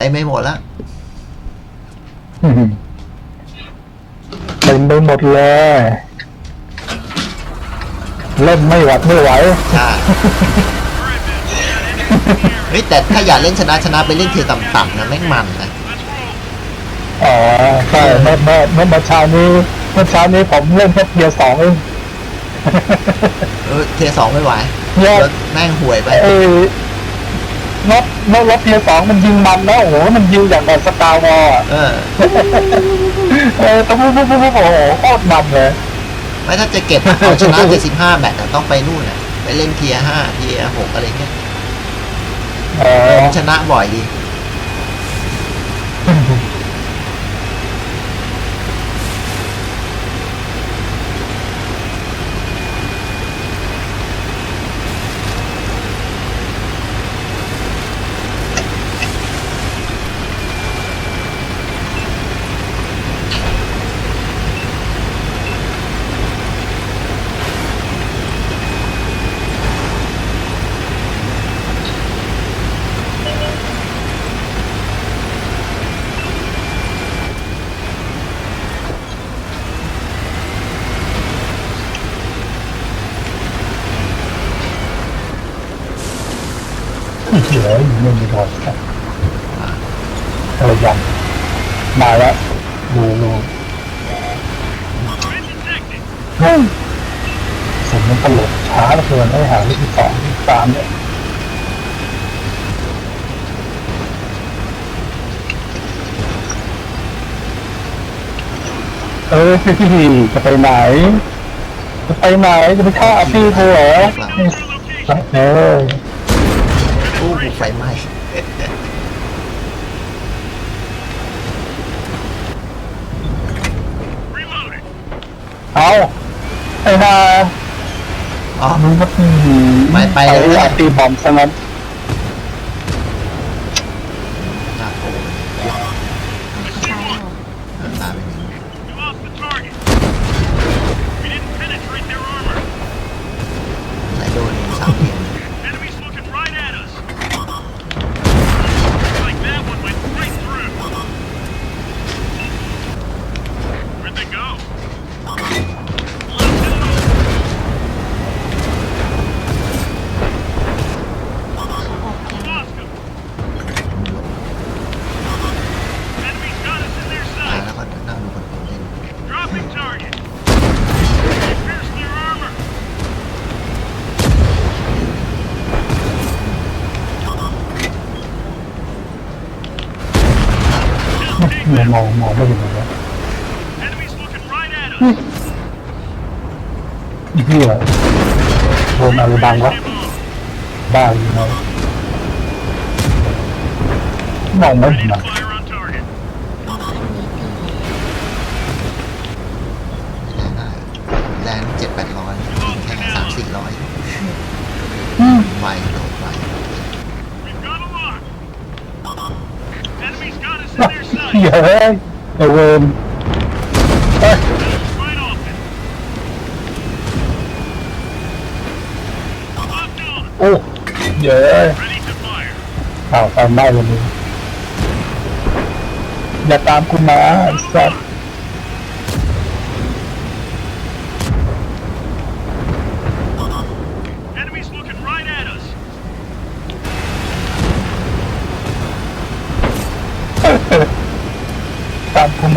ไอ้ไม่หมดละเต็มไปหมดเลย เล่นไม่หวัดไม่ไหว ใช่เฮ้ยแต่ถ้าอยากเล่นชนะชนะไปเล่นเทียร์ต่ำๆนะแม่งมันนะอ๋อใช่เมื่อเมื่อเมื่อเมื่อเช้านี้เมื่อเช้านี้ผมเล่นแค่เทียร์สองเอง เออเทียร์สองไม่ไหวเนี่ยรถแม่งห่วยไปเอ้ย รถรถรถเทียร์สองมันยิงมันนะโอ้โหมันยิงอย่างแบบสตาร์วอลเออเออต้องปุ๊บปุ๊บปุ๊บปุ๊บโอ้โหโคตรมันเลยไม่ถ้าจะเก็บเอาชนะ75แมตช์อะต้องไปนู่นน่ะ ไปเล่นเทียร์ห้าเทียร์หกอะไรเงี้ยเออชนะบ่อยดี เหลืออยู่ไม่มีโดนครับเออยังมาแล้วดูดูเฮ้ยเสียงมันตลกช้าเหลือเกินไม่หาลูกที่สองที่สามเนี่ยเออจะไปไหน จะไปไหนจะไปฆ่าพี่เธอเหรอเอออู้หู ไฟไหม้เอาไอ้นาอ๋อมึงก็อืมไปไปเลยไปตีบอมซะงั้นน่ากลัวตามไปหนึ่ง We lost the target. We didn't penetrate their armor. ไหนโดนสามเทียน Enemies looking right at us. Like that one went right through. Where'd they go? Left and over. Lost them. Enemies got us in their ตาย sights. แล้วก็นั่งดูคนอื่นเล่น Dropping target. Pierce their armor. เนี่ย มองมองไม่เห็นเลยอีกเหี้ยโดนอะไรบางวะบ้าอยู่เนาะมองไม่เห็นอะ fire on target. แรงเจ็ดแปดร้อยแค่สามสี่ร้อยไวโดดไว We've got a lock. Enemies got us in their เหี้ยเยไอเวนเอ้ยโอ้เย Ready to fire. ข่าวไฟไหม้เลยอย่าตามคุณมาสัตว์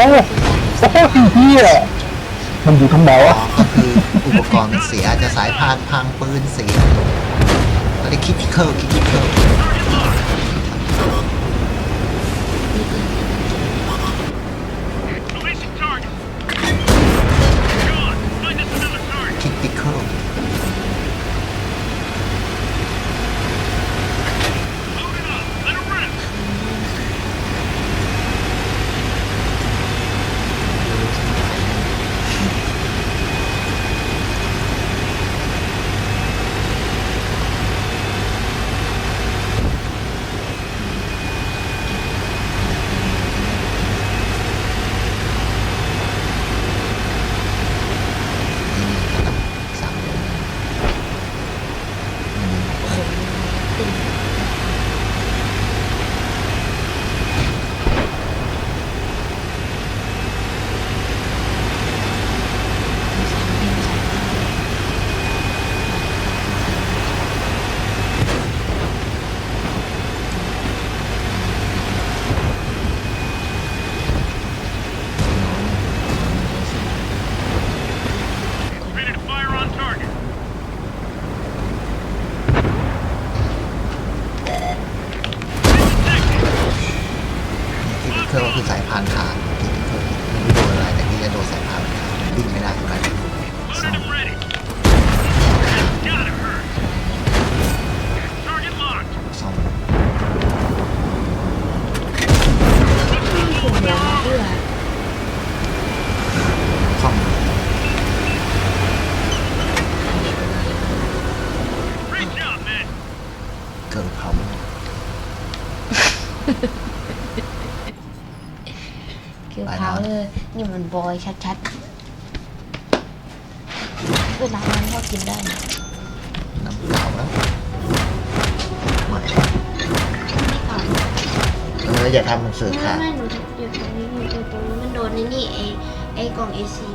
โอ้โหโอ้โหเฮียมันอยู่ตรงไหนอ๋อวะก็คืออุปกรณ์มันเสียอาจจะสายพานพังปืนเสียก็เลยคิดที่เคิลคิดที่เคิล Target locked. Releasing target. Gone. Find us another target. คิดที่เคิล Load it up. Let it rip. เครื่องก็คือสายพานขาดที่เคยไม่รู้โดนอะไรแต่ที่จะโดนสายพานขาดวิ่งไม่ได้เหมือนกัน Loaded and ready. Gotta hurt. Target locked. ซ่อม ถึงหัวมาเพื่อ ซ่อม Great job, man. เกิดเขา คือเขาเลยนี่มันบอยชัดๆเวลานั้นก็กินได้นะน้ำเปล่าแล้วไม่เอาเอออย่าทำหนังสือไม่ขาดไม่หนูอยู่ตรงนี้อยู่ตรงนี้มันโดนไอ้นี่ไอ้ไอ้กล่องเอซี